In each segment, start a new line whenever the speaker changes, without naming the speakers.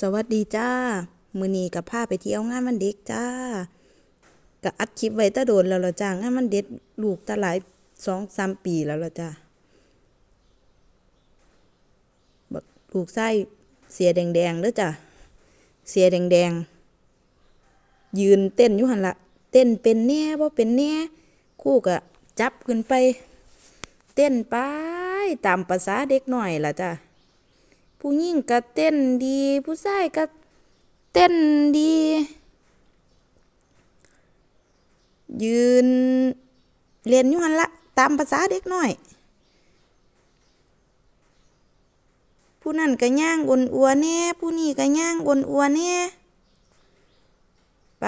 สวัสดีจ้า มือนี้ก็พาไปเที่ยวงานวันเด็กจ้าก็อัดคลิปไว้ตะโดนแล้วละจ้างานวันเด็กลูกตาหลาย2-3ปีแล้วละจ้าบักลูกชายเสียแดงๆเด้อจ้าเสียแดงๆยืนเต้นอยู่หันละเต้นเป็นแน่บ่เป็นแน่ครูก็จับขึ้นไป เต้นไปตามประสาเด็กหน้อยล่ะจ้า ผู้หญิงก็เต้นดี ผู้ชายก็เต้นดี ยืนเรียนอยู่หั่นละ ตามภาษาเด็กน้อย ผู้นั้นก็ย่างอ้วนอัวแน่ผู้นี้ก็ย่างอ้วนอัวแน่ไป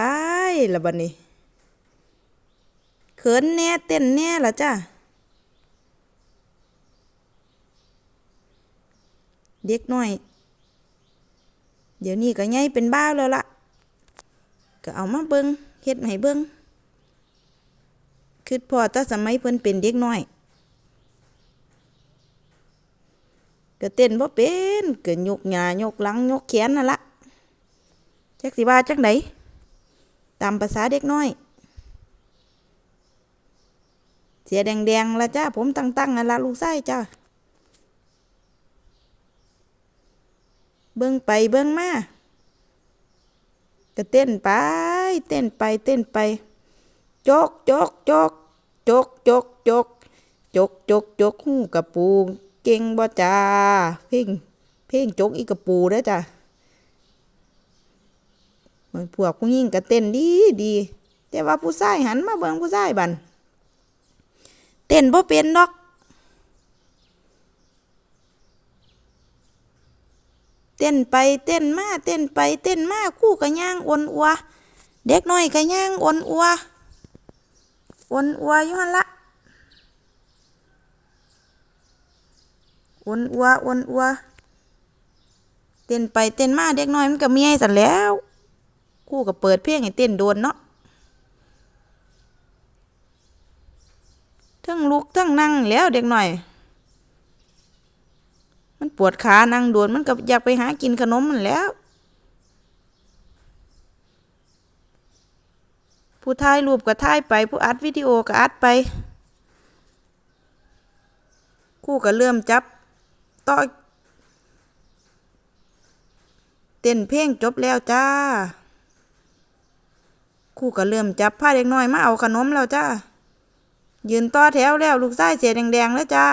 ละบัดนี้เขินแน่เต้นแน่ละจ้า เด็กน้อย เดี๋ยวนี้ก็ใหญ่เป็นบ้าแล้วล่ะ ก็เอามาเบิงเฮ็ดให้เบิงคือพอแต่สมัยเพิ่นเป็นเด็กน้อยก็เต้นบ่เป็นก็ยกหน้ายกหลังยกแขนนั่นละจักสิว่าจักไดตามภาษาเด็กน้อย เสียแดงๆละจ้าผมตั้งๆนั่นละลูกชายจ้า เบิ่งไปเบิ่งมาก็เต้นไป เต้นไปเต้นไปจกจกจกจกจกจกจกจกจกหูกระปูเก่งบ่จ้าเพ่งเพ่งจกอีกระปูเด้จ้าพวกผู้หญิงก็เต้นดีดีแต่ว่าผู้ชายหันมาเบิ่งผู้ชายบันเต้นบ่เป็นดอก ต้นไปเต้นมาเต้นไปเต้นมาคู่กะย่างอ้วนอัวเด็กน้อยกะย่างอ้วนอัวอ้วนอัวอยู่หันละอ้วนอัวอ้วนอัวเต้นไปเต้นมาเด็กน้อยมันก็เมียสันแล้วคู่ก็เปิดเพลงให้เต้นโดนเนาะทั้งลุกทั้งนั่งแล้วเด็กน้อย มันปวดขานั่งโดนมันก็อยากไปหากินขนมมันแล้ว ผู้ถ่ายรูปก็ถ่ายไป ผู้อัดวิดีโอก็อัดไปคู่ก็เริ่มจับต่อเต้นเพลงจบแล้วจ้าคู่ก็เริ่มจับผ้าเด็กน้อยมาเอาขนมแล้วจ้ายืนต่อแถวแล้วลูกชายเสียแดงๆแล้วจ้า